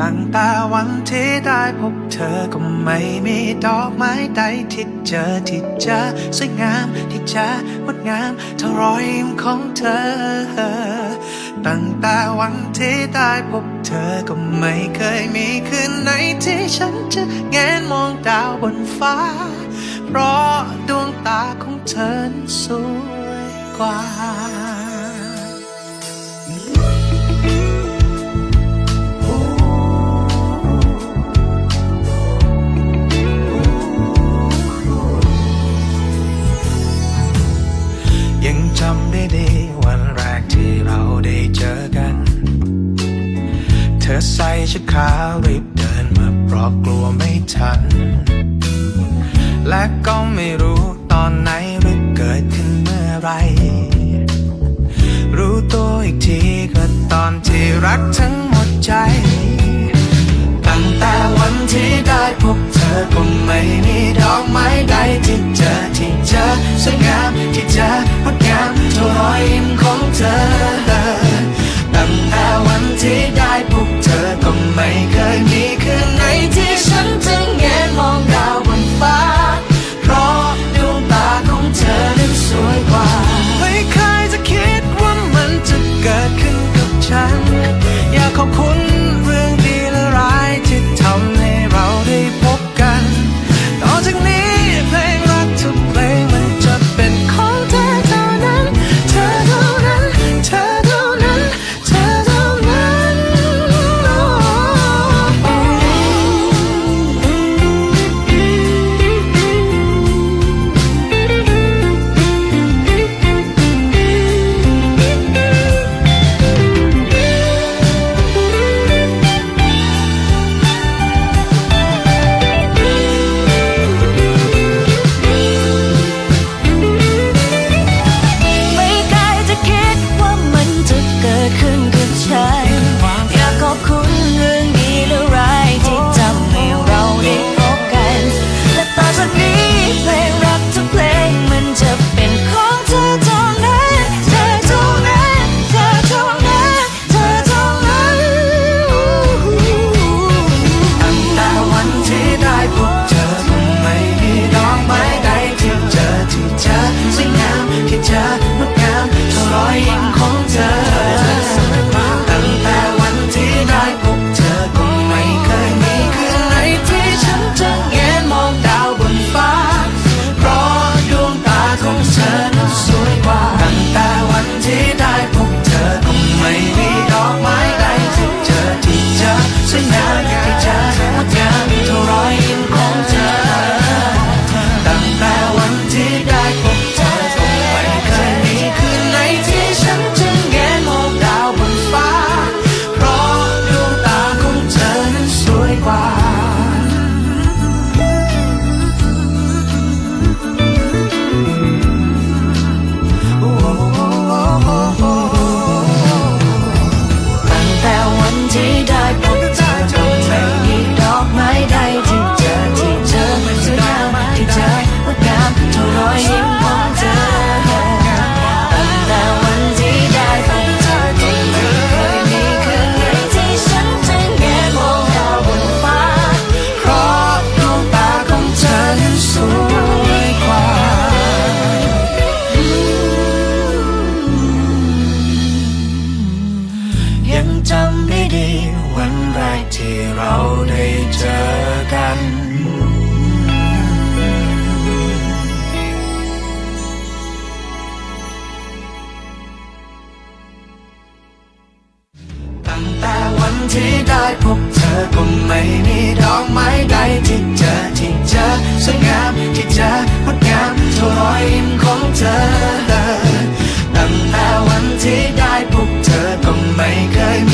ตั้งแต่วันที่ได้พบเธอก็ไม่มีดอกไม้ใดที่เจอที่จะสวยงามที่จะงดงามเท่ารอยยิ้มของเธอ ตั้งแต่วันที่ได้พบเธอก็ไม่เคยมีคืนไหนที่ฉันจะแงนมองดาวบนฟ้า เพราะดวงตาของเธอสวยกว่า ชักขาวรีบเดินมาเพราะกลัวไม่ทัน และก็ไม่รู้ตอนไหนหรือเกิดขึ้นเมื่อไร รู้ตัวอีกทีก็ตอนที่รักทั้งหมดใจ ตั้งแต่วันที่ได้พบเธอก็ไม่มีดอกไม้ใดที่เจอที่เจอ ที่ได้พบเธอก็ไม่มีดอกไม้ใดที่เจอที่เจอสวยงามที่เจองดงามเท่ารอยยิ้มของเธอตั้งแต่วันที่ได้พบเธอก็ไม่เคยมี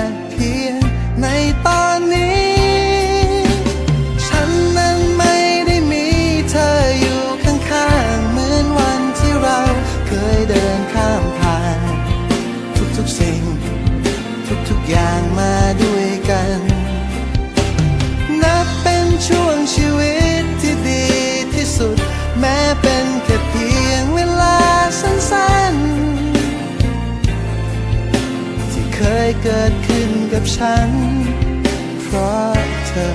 เกิดขึ้นกับฉัน เพราะเธอ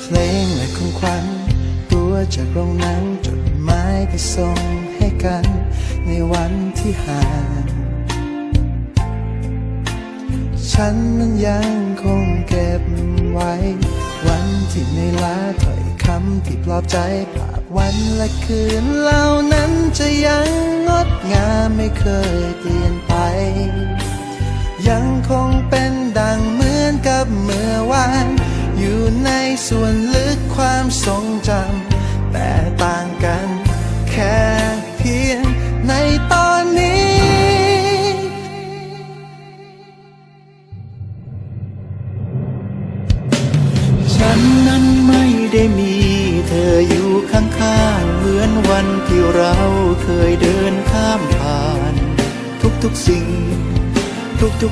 เพลงและของขวัญตัวจากโรงหนังจดหมายที่ส่งให้กัน ในวันที่ห่างฉันนั้นยังคงเก็บไว้ วันที่ในลาถ้อยคำที่ปลอบใจภาพ วันและคืนเหล่านั้นจะยังงดงามไม่เคยเปลี่ยนไป ยังคงเป็น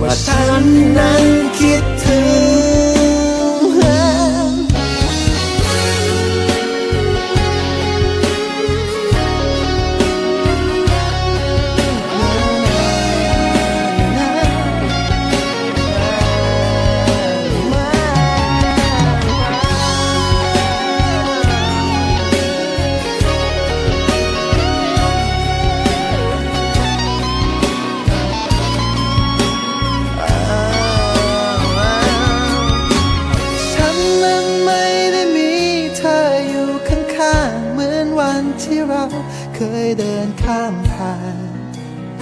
ว่าฉันนั้นคิดถึง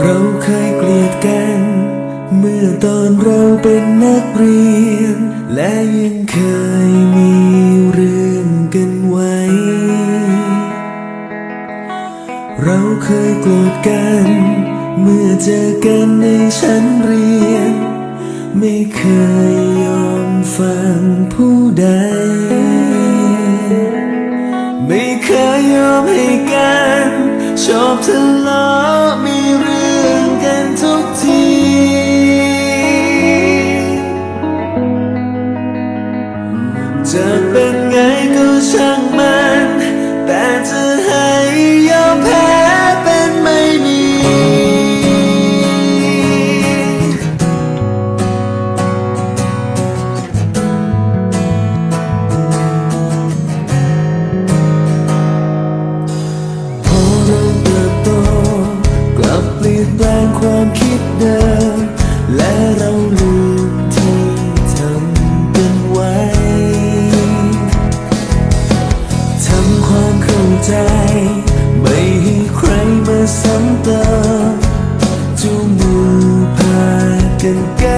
เราเคยเกลียดกัน เมื่อตอนเราเป็นนักเรียน และยังเคยมีเรื่องกันไว้ เราเคยโกรธกัน เมื่อเจอกันในชั้นเรียน ไม่เคยยอมฟังผู้ใด เคยยอมให้กันชอบทะเลาะ ไม่ให้ใครมาซ้ำเติมจูมือพากันกัน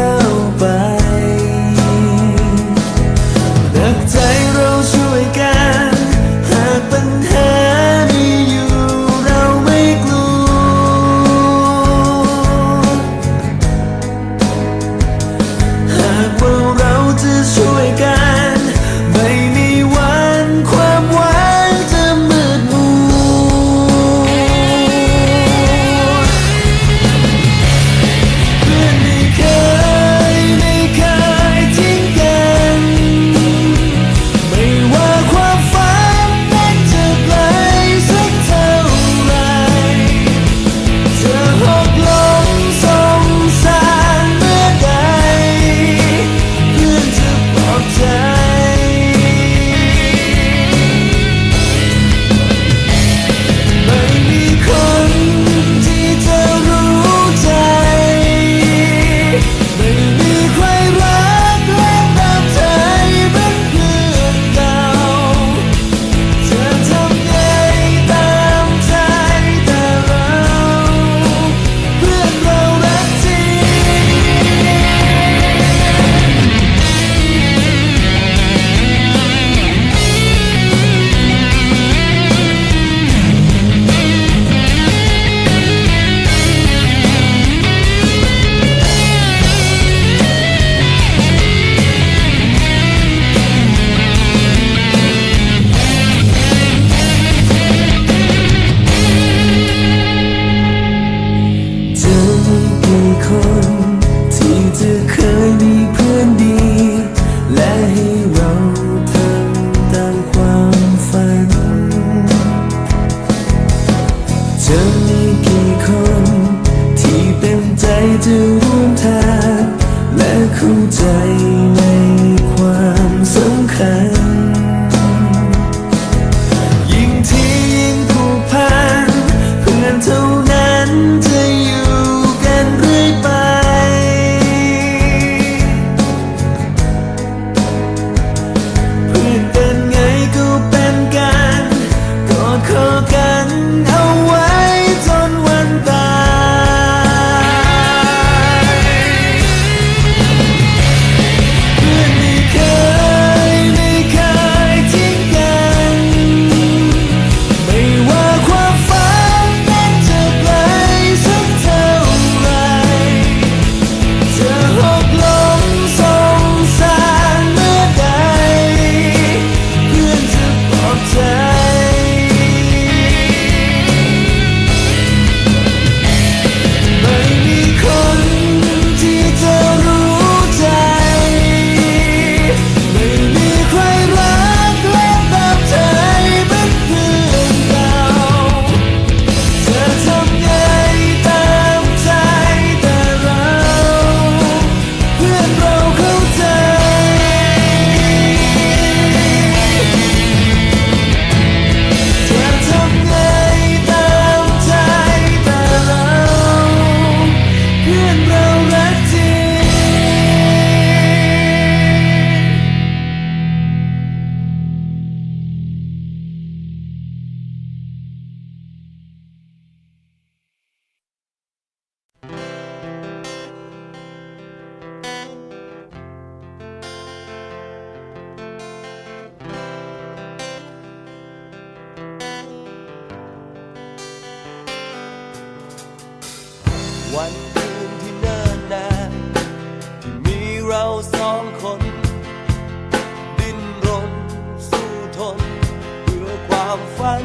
ความฝัน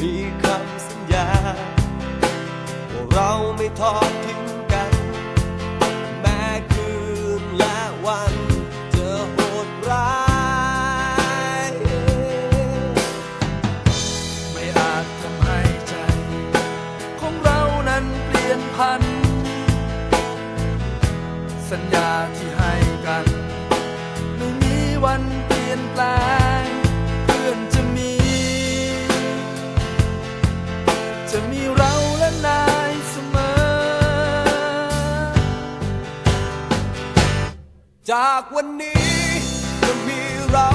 มีคำสัญญาว่าเราไม่ท้อ จากวันนี้จะมีเรา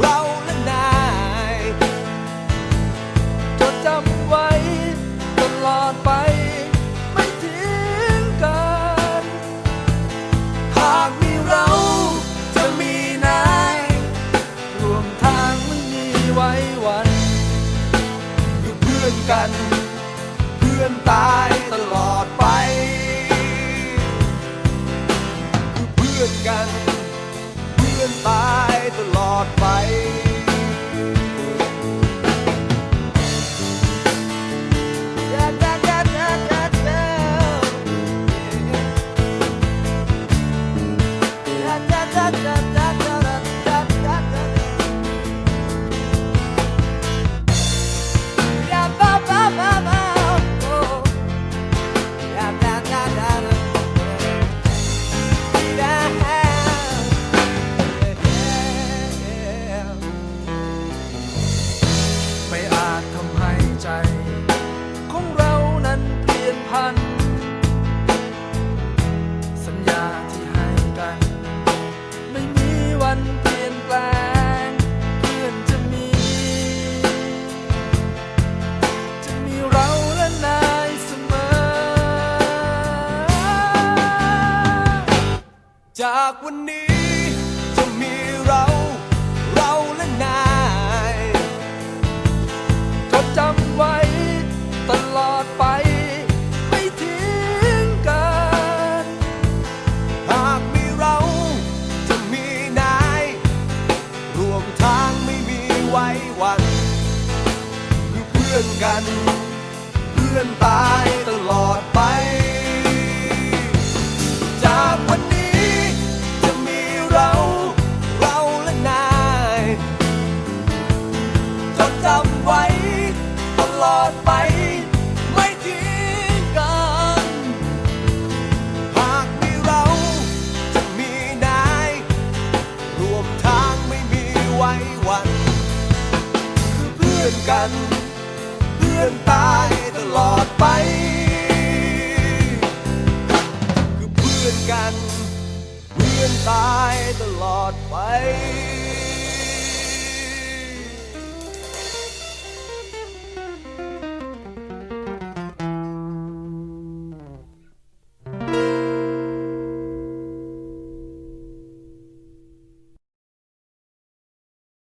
เรา อนตายตลอดไป จากวันนี้จะมีเรา เราและนายจดจำไว้ตลอดไป ไม่ทิ้งกัน หากมีเราจะมีนาย รวมทางไม่มีไว้วัน คือเพื่อนกัน by the Lord by